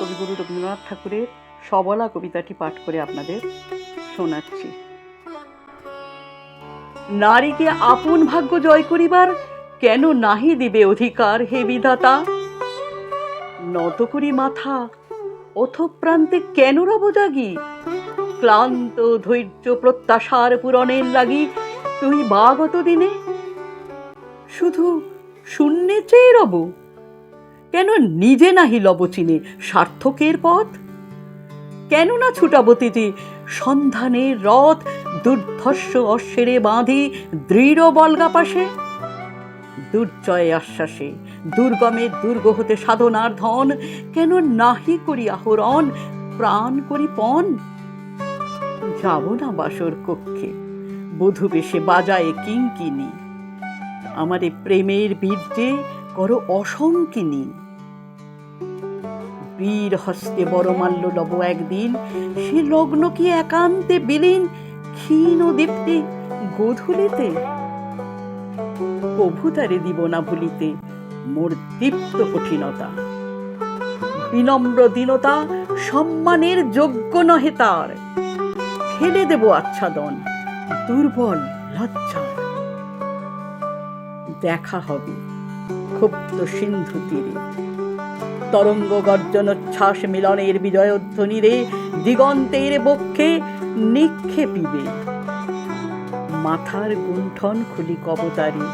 কবিগুরু রবীন্দ্রনাথ ঠাকুরের সবলা কবিতাটি পাঠ করে আপনাদের শোনাচ্ছি। নারীকে আপন ভাগ্য জয় করিবার কেন নাহি দিবে অধিকার হে বিধাতা? নত করি মাথা, অথপ্রান্তে কেন রব জাগি? ক্লান্ত ধৈর্য প্রত্যাশার পূরণের লাগি তুই বাগত দিনে? শুধু শূন্যে চেয়ে রব কেন নিজে নাহি লব চিনে সার্থকের পথ? কেন না ছুটাবতীতে সন্ধানের রথ দুর্ধর্ষ অশ্বেরে বাঁধি দৃঢ় বলগা পাশে দুর্জয় আশ্বাসে, দুর্গমে দুর্গ হতে সাধনার ধন, কেন নাহি করি আহরণ, প্রাণ করি পণ? যাব না বাসর কক্ষে, বধূ বেশে বাজায় কিঙ্কিনি। আমারে প্রেমের বীর্যে করো অসংকিনী বীর হস্তে বড় মাল্য লব একদিন, সে লগ্ন কি একান্তে বিলীন, ক্ষীণ দীপ্তি গোধূলিতে? প্রভু দিব না ভুলিতে মোর দীপ্ত কঠিনতা। বিনম্র দীনতা সম্মানের যোগ্য নহে তার। ফেলে দেব আচ্ছাদন, দুর্বল লজ্জা। দেখা হবে। ক্ষুব্ধ সিন্ধু তীরে। তরঙ্গ গর্জনোচ্ছ্বাস মিলনের বিজয়োধ্বনিরে দিগন্তের বক্ষে নিক্ষেপিবে। মাথার গুণ্ঠন খুলি কবতারে,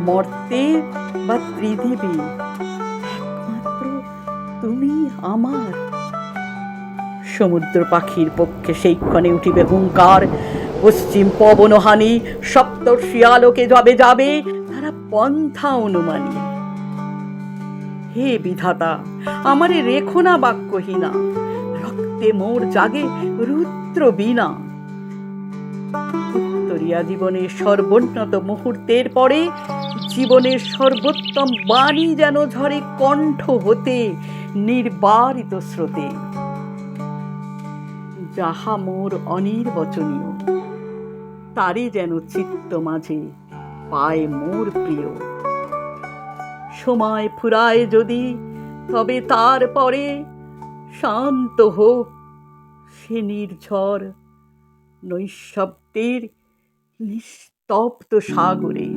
মর্তে বা ত্রিদেবী। একমাত্র তুমি আমার। সমুদ্র পাখির পক্ষে সেইক্ষণে উঠিবে হুঙ্কার। পশ্চিম পবনহানি সপ্তর্ষি আলোকে যাবে যাবে তারা পন্থা অনুমানী। হে বিধাতা, আমারে রেখো না বাক্যহীনা। রক্তে মোর জাগে রুদ্র বীণা। উত্তরিয়া জীবনের সর্বোন্নত মুহূর্তের পরে জীবনের সর্বোত্তম বাণী যেন ঝরে কণ্ঠ হতে নির্বারিত স্রোতে। যাহা মোর অনির্বচনীয়, তারে যেন চিত্ত মাঝে পায় মোর প্রিয়। সময় ফুরায় যদি তবে তারপরে শান্ত হোক। সে নির্ঝর নৈশব্দের নিস্তব্ধ সাগরে।